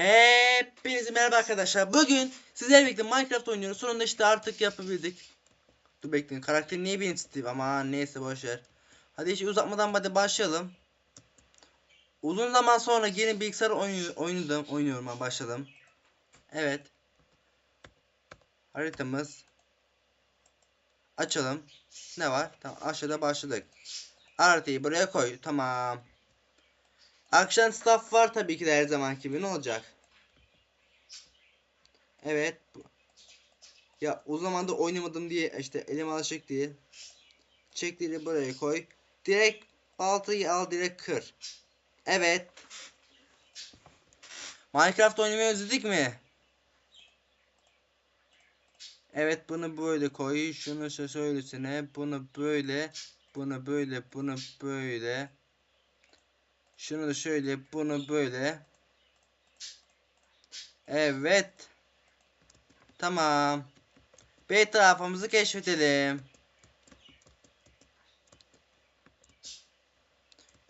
Hepinize merhaba arkadaşlar. Bugün sizlerle birlikte Minecraft oynuyoruz. Sonunda işte artık yapabildik. Dur bekleyin. Karakter niye benim Steve ama neyse boşver. Hadi hiç uzatmadan hadi başlayalım. Uzun zaman sonra yeni bilgisayar oyunu oynadım. Oynuyorum ben başladım. Evet. Haritamız. Açalım. Ne var? Tamam aşağıda başladık. Haritayı buraya koy. Tamam. Akşam staff var tabii ki de her zaman gibi. Ne olacak? Evet. Ya o zaman da oynamadım diye işte elim alışık değil. Çekleri buraya koy. Direkt baltayı al direkt kır. Evet. Minecraft oynamayı özledik mi? Evet bunu böyle koy. Şunu şu söylesene. Bunu böyle. Bunu böyle. Bunu böyle. Şunu da şöyle. Bunu böyle. Evet. Tamam. Bir etrafımızı keşfedelim.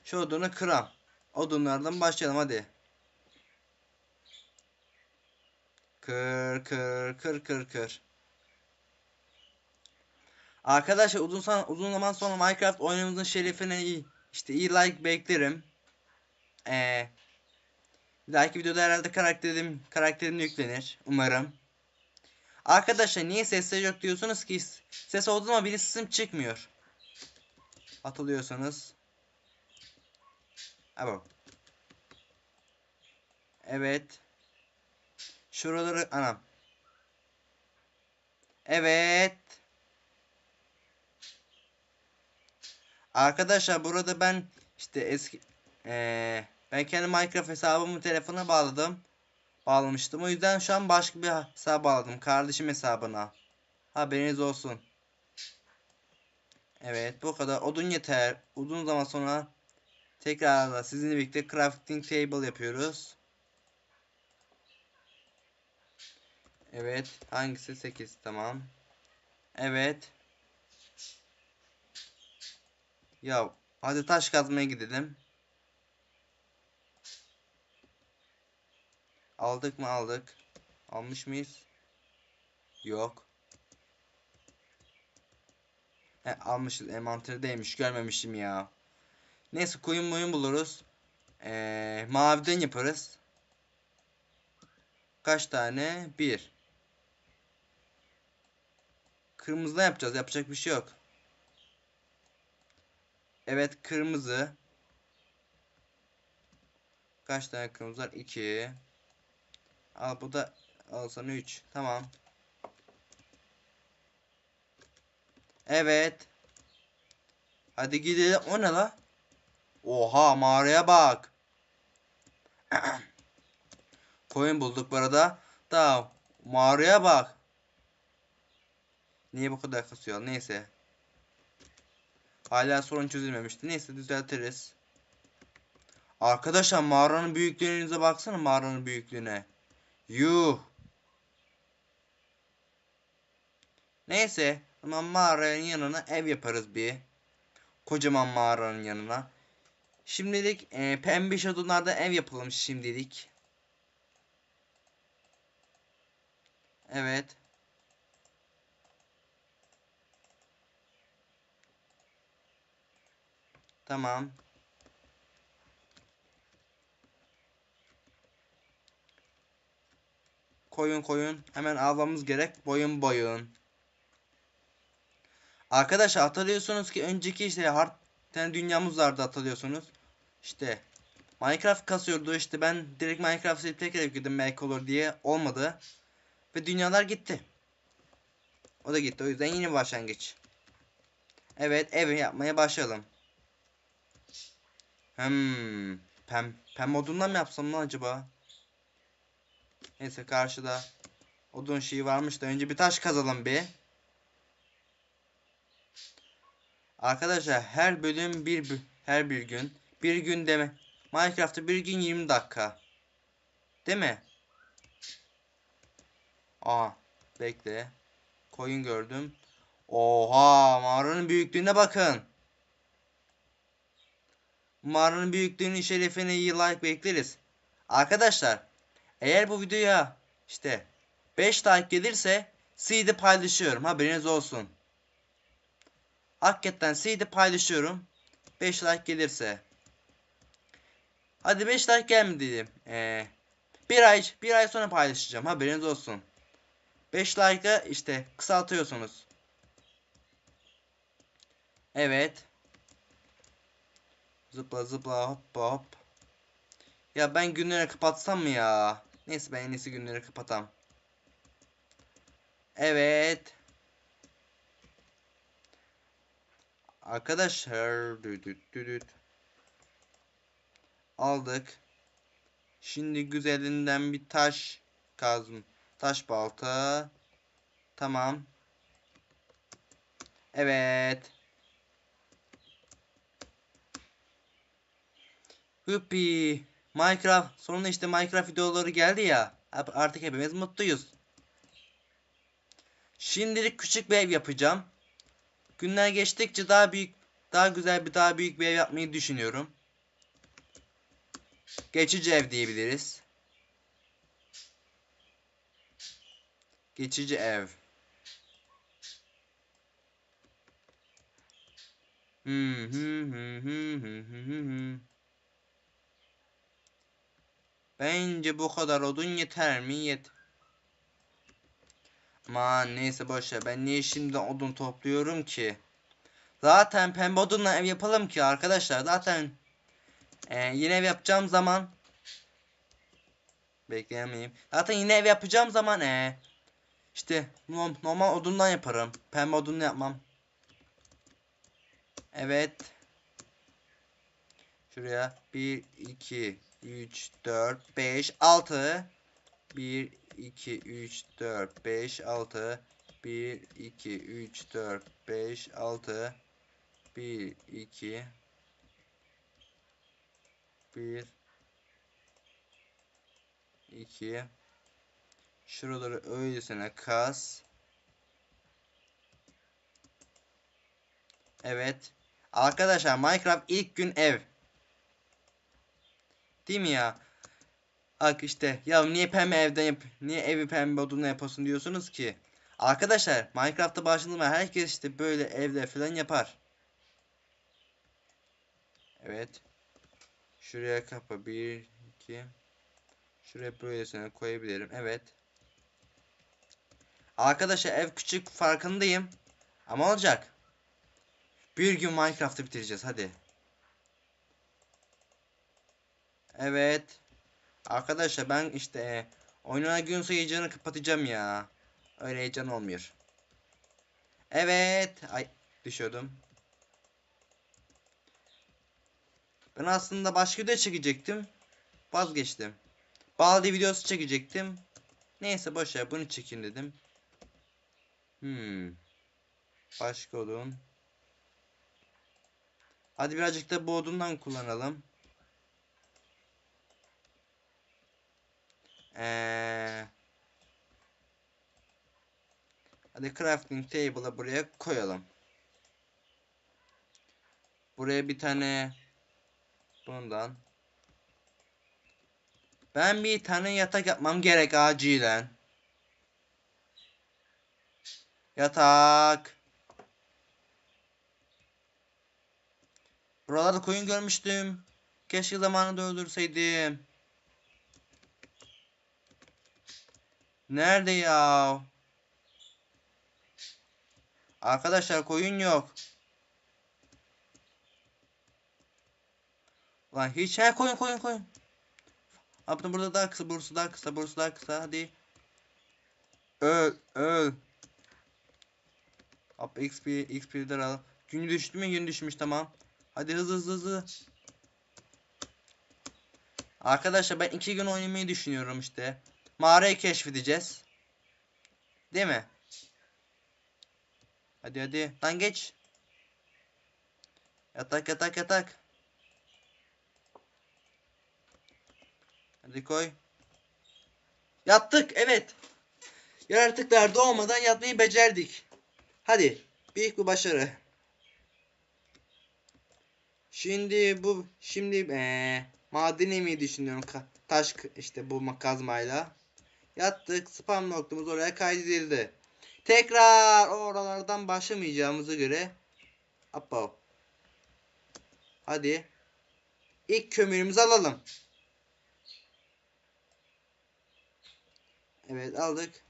Şu odunu kıram. Odunlardan başlayalım hadi. Kır kır kır kır kır. Arkadaşlar uzun uzun zaman sonra Minecraft oyunumuzun şerefine iyi, işte iyi like beklerim. Ee, bir dahaki videoda herhalde karakterim karakterim yüklenir umarım. Arkadaşlar niye sesler yok diyorsunuz ki ses oldu ama benim sesim çıkmıyor. Atılıyorsanız. Evet. Evet. Şuraları anam. Evet. Arkadaşlar burada ben işte eski ee, ben kendi Minecraft hesabımı telefona bağladım. Bağlamıştım. O yüzden şu an başka bir hesap bağladım. Kardeşim hesabına. Haberiniz olsun. Evet bu kadar. Odun yeter. Uzun zaman sonra tekrar sizinle birlikte crafting table yapıyoruz. Evet. Hangisi? 8. Tamam. Evet. Ya hadi taş kazmaya gidelim. Aldık mı aldık. Almış mıyız? Yok. He almışız. Envanterdeymiş. Görmemişim ya. Neyse koyun moyun buluruz. Ee, maviden yaparız. Kaç tane? Bir. Kırmızıdan yapacağız. Yapacak bir şey yok. Evet kırmızı. Kaç tane kırmızı var? 2. Al bu da al sana 3. Tamam. Evet. Hadi gidelim. O ne la? Oha mağaraya bak. Koyun bulduk bu arada. Tamam. Mağaraya bak. Niye bu kadar kasıyor? Neyse. Hala sorun çözülmemişti. Neyse düzeltiriz. Arkadaşlar mağaranın büyüklüğünüze baksana mağaranın büyüklüğüne. Yuh. Neyse. Ama mağaranın yanına ev yaparız bir. Kocaman mağaranın yanına. Şimdilik e, pembe odunlarda ev yapalım şimdilik. Evet. Tamam. Koyun koyun. Hemen almamız gerek. Boyun boyun. Arkadaşlar hatırlıyorsunuz ki önceki işte hard dünyamız vardı hatırlıyorsunuz. İşte Minecraft kasıyordu işte ben direkt Minecraft silip tekrar yükledim belki diye olmadı. Ve dünyalar gitti. O da gitti o yüzden yeni başlangıç. Evet ev yapmaya başlayalım. Hmm. Pem, pem odundan mı yapsam lan acaba? Neyse karşıda odun şeyi varmış da önce bir taş kazalım bir. Arkadaşlar her bölüm bir her bir gün bir gün deme. Minecraft'ta bir gün 20 dakika. Değil mi? Aa bekle. Koyun gördüm. Oha mağaranın büyüklüğüne bakın. Mağaranın büyüklüğünün şerefine iyi like bekleriz. Arkadaşlar Eğer bu videoya işte 5 like gelirse CD paylaşıyorum. Haberiniz olsun. Hakikaten CD paylaşıyorum. 5 like gelirse. Hadi 5 like gelmedi. Ee, bir ay bir ay sonra paylaşacağım. Haberiniz olsun. 5 like'a işte kısaltıyorsunuz. Evet. Zıpla zıpla hop hop. Ya ben günleri kapatsam mı ya? Neyse ben en iyisi günleri kapatam. Evet. Arkadaşlar düdüt düdüt. Aldık. Şimdi güzelinden bir taş kazım. Taş balta. Tamam. Evet. Hüppi. Minecraft. Sonunda işte Minecraft videoları geldi ya. Artık hepimiz mutluyuz. Şimdilik küçük bir ev yapacağım. Günler geçtikçe daha büyük, daha güzel bir daha büyük bir ev yapmayı düşünüyorum. Geçici ev diyebiliriz. Geçici ev. Hmm, hmm, hmm, hmm, hmm, hmm, hmm. Bence bu kadar odun yeter mi? Yet. Aman neyse boşver. Ben niye şimdi odun topluyorum ki? Zaten pembe odunla ev yapalım ki arkadaşlar. Zaten e, yine ev yapacağım zaman bekleyemeyim. Zaten yine ev yapacağım zaman e, işte normal odundan yaparım. Pembe odunla yapmam. Evet. Şuraya 1 2 3 4 5 6 1 2 3 4 5 6 1 2 3 4 5 6 1 2 1 2 Şuraları öylesine kas. Evet. Arkadaşlar Minecraft ilk gün ev. Değil mi ya? Bak işte ya niye pembe evden yap niye evi pembe odunla yapasın diyorsunuz ki. Arkadaşlar Minecraft'ta başladığında herkes işte böyle evler falan yapar. Evet. Şuraya kapı 1 2 Şuraya böylesine koyabilirim. Evet. Arkadaşlar ev küçük farkındayım. Ama olacak. Bir gün Minecraft'ı bitireceğiz hadi. Evet. Arkadaşlar ben işte e, oynanan gün sayıcını kapatacağım ya. Öyle heyecan olmuyor. Evet. Ay düşüyordum. Ben aslında başka video çekecektim. Vazgeçtim. Baldi videosu çekecektim. Neyse boşver bunu çekeyim dedim. Hmm. Başka odun. Hadi birazcık da bu odundan kullanalım. Ee, hadi crafting table'ı buraya koyalım. Buraya bir tane bundan. Ben bir tane yatak yapmam gerek acilen. Yatak. Buralarda koyun görmüştüm. Keşke zamanında öldürseydim. Nerede ya? Arkadaşlar koyun yok. Lan hiç he koyun koyun koyun. Abi burada daha kısa, burası daha kısa, burası daha kısa. Hadi. Öl, öl. Up XP, XP'ler al. Gün düştü mü? Gün düşmüş tamam. Hadi hızlı hızlı hızlı. Arkadaşlar ben iki gün oynamayı düşünüyorum işte. Mağarayı keşfedeceğiz. Değil mi? Hadi hadi. Lan geç. Yatak yatak yatak. Hadi koy. Yattık evet. Yaratıklar doğmadan yatmayı becerdik. Hadi. Büyük bir başarı. Şimdi bu şimdi ee, Maden yemeyi düşünüyorum. Taş işte bulma kazmayla. Yattık. Spam noktamız oraya kaydedildi. Tekrar oralardan başlamayacağımıza göre. Hoppa. Hadi. İlk kömürümüzü alalım. Evet aldık.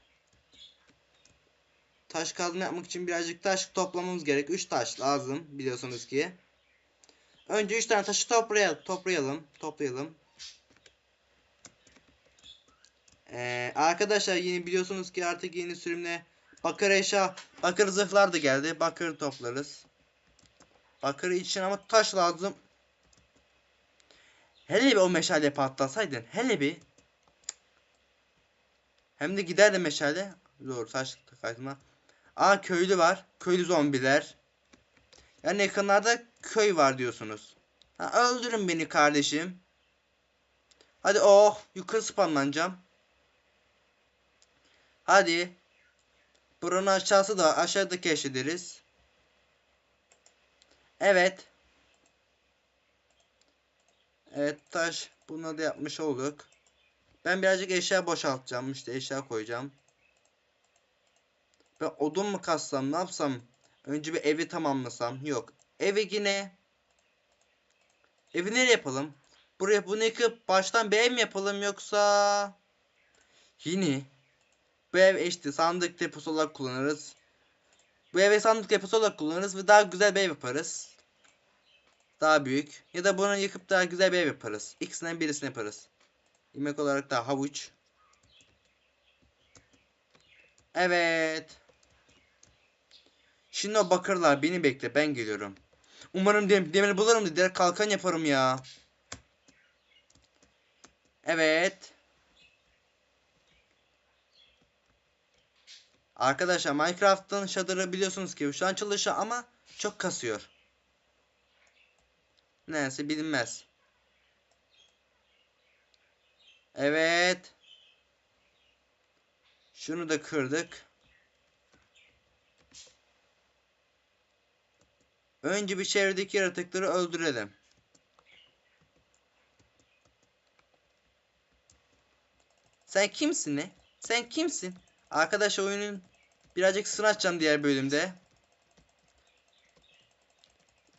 Taş kazma yapmak için birazcık taş toplamamız gerek. 3 taş lazım biliyorsunuz ki. Önce 3 tane taşı toplayalım. Toplayalım. Toplayalım. Ee, arkadaşlar yine biliyorsunuz ki artık yeni sürümle bakır eşya, bakır zırhlar da geldi. Bakır toplarız. Bakır için ama taş lazım. Hele bir o meşale patlasaydın. Hele bir. Hem de giderdi meşale. Doğru taş kayma. Aa köylü var. Köylü zombiler. Yani yakınlarda köy var diyorsunuz. Ha, öldürün beni kardeşim. Hadi oh yukarı spamlanacağım. Hadi. Buranın aşağısı da aşağıda keşfederiz. Evet. Evet taş bunu da yapmış olduk. Ben birazcık eşya boşaltacağım. işte eşya koyacağım. Ben odun mu kassam ne yapsam? Önce bir evi tamamlasam. Yok. Evi yine. Evi nereye yapalım? Buraya bunu yıkıp baştan bir ev mi yapalım yoksa? Yine. Bu ev işte sandık deposu olarak kullanırız. Bu eve sandık deposu olarak kullanırız ve daha güzel bir ev yaparız. Daha büyük. Ya da bunu yıkıp daha güzel bir ev yaparız. İkisinden birisini yaparız. Yemek olarak da havuç. Evet. Şimdi o bakırlar beni bekle ben geliyorum. Umarım dem demir bulurum da direkt kalkan yaparım ya. Evet. Arkadaşlar Minecraft'ın Shadow'ı biliyorsunuz ki şu an çalışıyor ama çok kasıyor. Neyse bilinmez. Evet. Şunu da kırdık. Önce bir çevredeki yaratıkları öldürelim. Sen kimsin ne? Sen kimsin? Arkadaş oyunun birazcık sır açacağım diğer bölümde.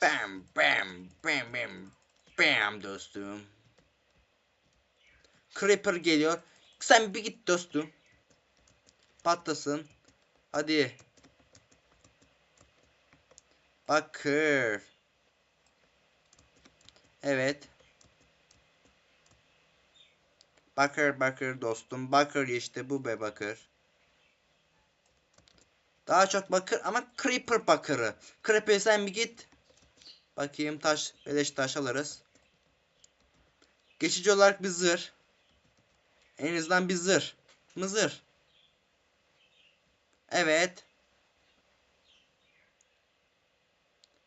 Bam bam bam bam bam dostum. Creeper geliyor. Sen bir git dostum. Patlasın. Hadi. Bakır. Evet. Bakır bakır dostum. Bakır işte bu be bakır. Daha çok bakır ama creeper bakırı. Creeper sen bir git. Bakayım taş. Beleş taş alırız. Geçici olarak bir zırh. En azından bir zırh. Mızır. Evet.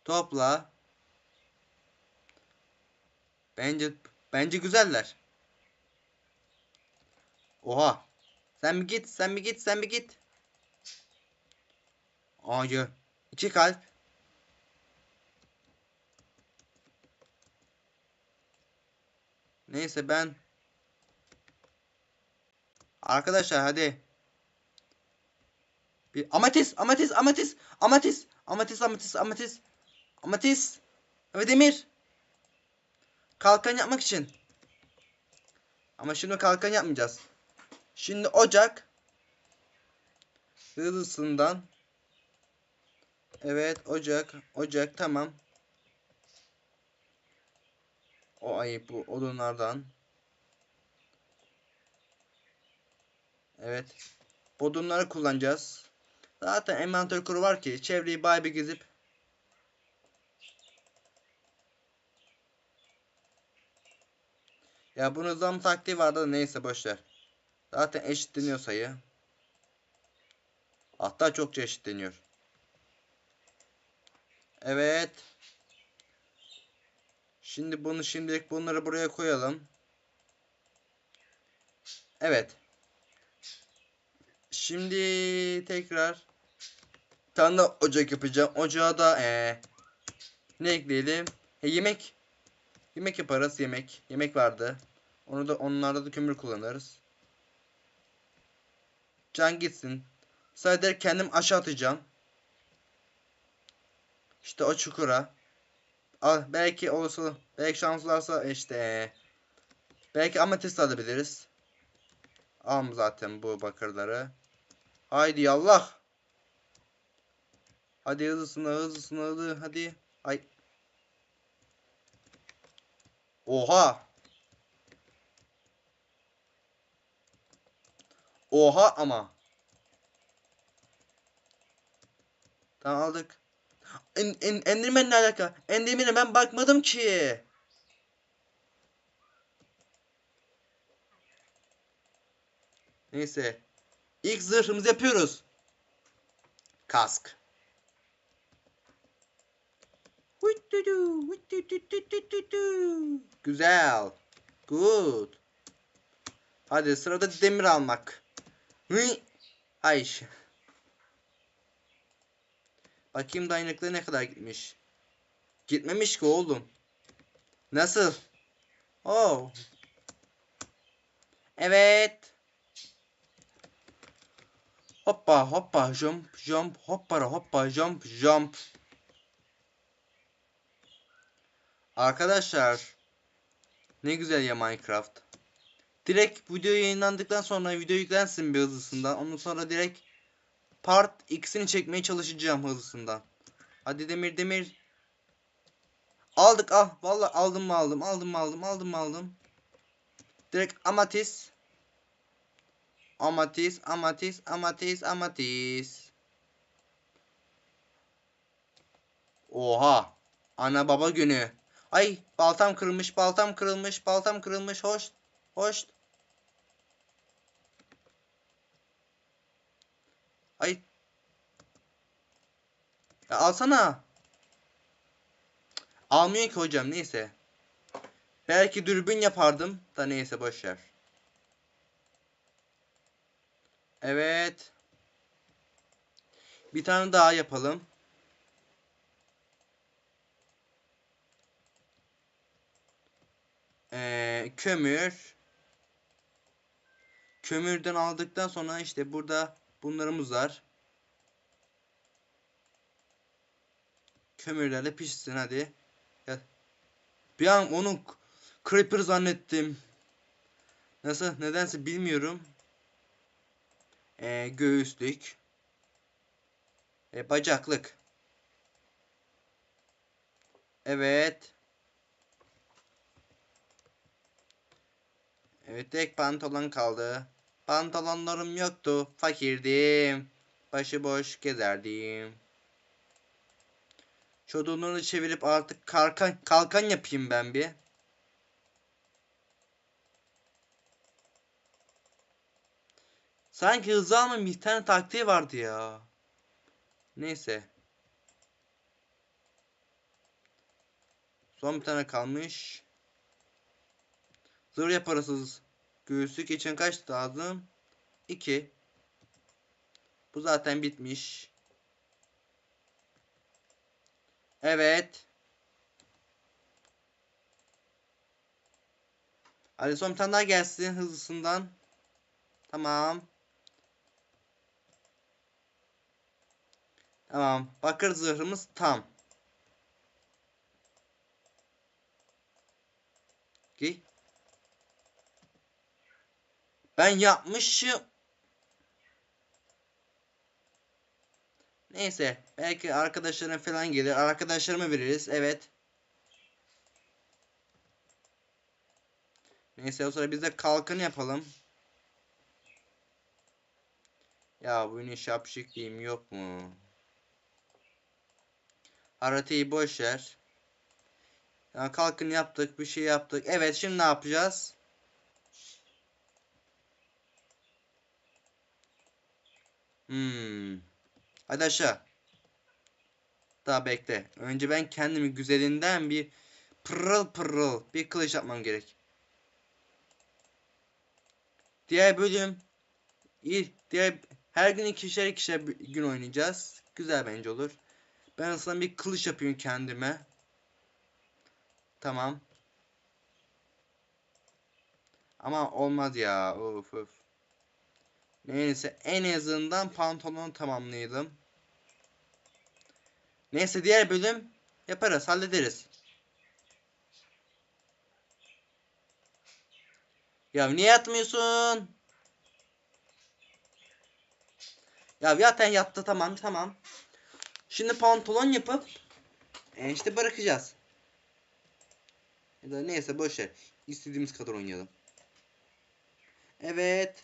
Topla. Bence bence güzeller. Oha. Sen bir git, sen bir git, sen bir git. Acı. İki kalp. Neyse ben Arkadaşlar hadi. Bir amatis, amatis, amatis, amatis, amatis, amatis, amatis, amatis. Evet Demir. Kalkan yapmak için. Ama şimdi kalkan yapmayacağız. Şimdi ocak. Hızlısından. Evet ocak, ocak tamam. O ayıp bu odunlardan. Evet. Bodumları kullanacağız. Zaten envanter kuru var ki çevreyi bay bir gezip Ya bunun zam taktiği vardı da neyse boşver. Zaten eşitleniyor sayı. Hatta çokça eşitleniyor. Evet. Şimdi bunu şimdilik bunları buraya koyalım. Evet. Şimdi tekrar bir tane ocak yapacağım. Ocağa da ee, ne ekleyelim? E, yemek. Yemek yaparız yemek. Yemek vardı. Onu da onlarda da kömür kullanırız. Can gitsin. Sadece kendim aşağı atacağım. İşte o çukura. Al, belki olursa belki şans varsa işte belki ametist alabiliriz. Alım zaten bu bakırları. Haydi yallah. Hadi hızlısına hızlısına hızlı hadi. Ay. Oha. Oha ama. Tamam aldık. En, en, Enderman ne alaka? Enderman'e ben bakmadım ki. Neyse. İlk zırhımızı yapıyoruz. Kask. Güzel. Good. Hadi sırada demir almak. Ay. Bakayım dayanıklığı ne kadar gitmiş. Gitmemiş ki oğlum. Nasıl? Oh. Evet. Hoppa hoppa jump jump hoppara hoppa jump jump. Arkadaşlar ne güzel ya Minecraft. Direkt video yayınlandıktan sonra video yüklensin bir hızlısından. Ondan sonra direkt part X'ini çekmeye çalışacağım hızlısından. Hadi demir demir. Aldık al. Vallahi aldım mı aldım. Aldım mı aldım. Aldım mı aldım. Direkt amatis. Amatis, amatis, amatis, amatis. Oha. Ana baba günü. Ay baltam kırılmış, baltam kırılmış, baltam kırılmış. Hoş. Hoş. Ay. Ya alsana. Almıyor ki hocam neyse. Belki dürbün yapardım da neyse boş ver. Evet. Bir tane daha yapalım. Ee, kömür. Kömürden aldıktan sonra işte burada bunlarımız var. Kömürlerle pişsin hadi. Gel. Bir an onu creeper zannettim. Nasıl nedense bilmiyorum. Ee, göğüslük. Ee, bacaklık. Evet. Evet tek pantolon kaldı. Pantolonlarım yoktu. Fakirdim. Başıboş gezerdim. Çodunları çevirip artık kalkan, kalkan yapayım ben bir. Sanki hızlı almanın bir tane taktiği vardı ya. Neyse. Son bir tane kalmış. Zırh yaparız. Göğüslük için kaç lazım? 2. Bu zaten bitmiş. Evet. Hadi son bir tane daha gelsin hızlısından. Tamam. Tamam. Bakır zırhımız tam. Giy. Ben yapmışım. Neyse. Belki arkadaşlarım falan gelir. Arkadaşlarıma veririz. Evet. Neyse o sonra biz de kalkın yapalım. Ya bu ne şapşık diyeyim yok mu? Haritayı boş ver. Yani kalkın yaptık, bir şey yaptık. Evet, şimdi ne yapacağız? Hmm. Hadi aşağı. Daha bekle. Önce ben kendimi güzelinden bir pırıl pırıl bir kılıç yapmam gerek. Diğer bölüm iyi. Diğer her gün ikişer ikişer gün oynayacağız. Güzel bence olur. Ben aslında bir kılıç yapıyorum kendime. Tamam. Ama olmaz ya. Of of. Neyse en azından pantolonu tamamlayalım. Neyse diğer bölüm yaparız, hallederiz. Ya niye yatmıyorsun? Ya zaten yattı tamam tamam. Şimdi pantolon yapıp e, işte bırakacağız. Ya da neyse boş ver. İstediğimiz kadar oynayalım. Evet.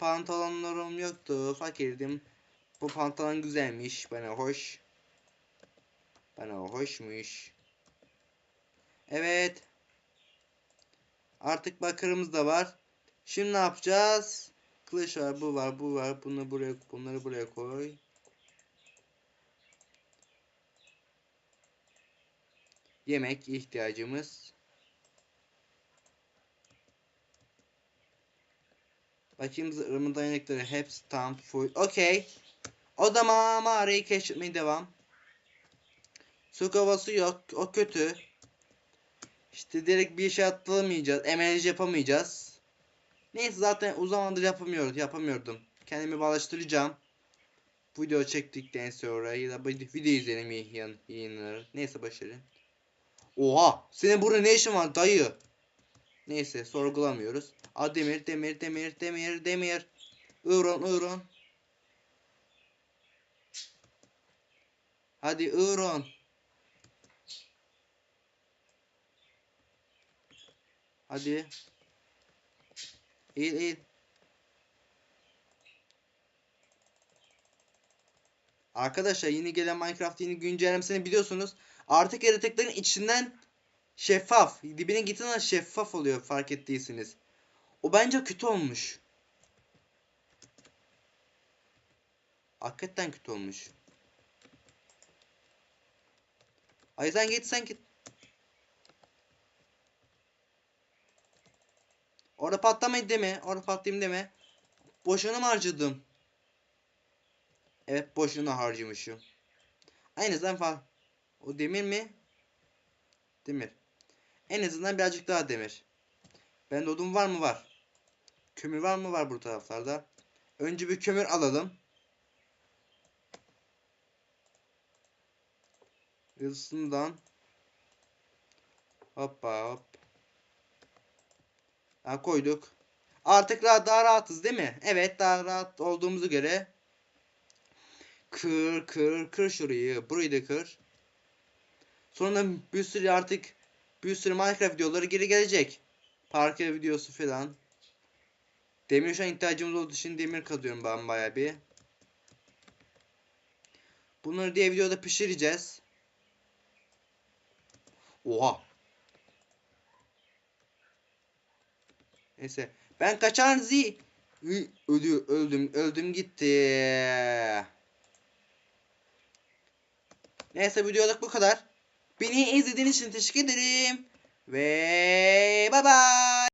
Pantolonlarım yoktu. Fakirdim. Bu pantolon güzelmiş. Bana hoş. Bana hoşmuş. Evet. Artık bakırımız da var. Şimdi ne yapacağız? Kılıç var, bu var, bu var. Bunu buraya, bunları buraya koy. Yemek ihtiyacımız. Bakayım zırhımın dayanıkları hepsi tam full. Okey. O zaman mağarayı keşfetmeye devam. Su kovası yok. O kötü. İşte direkt bir şey atlamayacağız. Emelci yapamayacağız. Neyse zaten uzun zamandır yapamıyoruz. Yapamıyordum. Kendimi bağlaştıracağım. Video çektikten sonra ya da video izleyelim yayın, yayınları. Neyse başarın. Oha! Senin burada ne işin var dayı? Neyse sorgulamıyoruz. A demir demir demir demir demir. Iron Iron. Hadi Iron. Hadi. İyi iyi. Arkadaşlar yeni gelen Minecraft yeni güncellemesini biliyorsunuz. Artık yaratıkların içinden şeffaf. Dibine gittiğinde şeffaf oluyor fark ettiyseniz. O bence kötü olmuş. Hakikaten kötü olmuş. Ay sen git sen git. Orada patlamayın deme. Orada patlayayım deme. Boşuna mı harcadım? Evet boşuna harcamışım. Azından fa O demir mi? Demir. En azından birazcık daha demir. Bende odun var mı? Var. Kömür var mı? Var bu taraflarda. Önce bir kömür alalım. Hızından. Hoppa hop. Ha, koyduk. Artık daha, daha rahatız değil mi? Evet daha rahat olduğumuzu göre. Kır kır kır şurayı. Burayı da kır. Sonra bir sürü artık bir sürü Minecraft videoları geri gelecek. Parke videosu falan. Demir şu an ihtiyacımız olduğu için demir kazıyorum ben baya bir. Bunları diye videoda pişireceğiz. Oha. Neyse. Ben kaçan Z. Ölü, öldüm, öldüm gitti. Neyse videoluk bu kadar. Beni izlediğiniz için teşekkür ederim. Ve bye bye.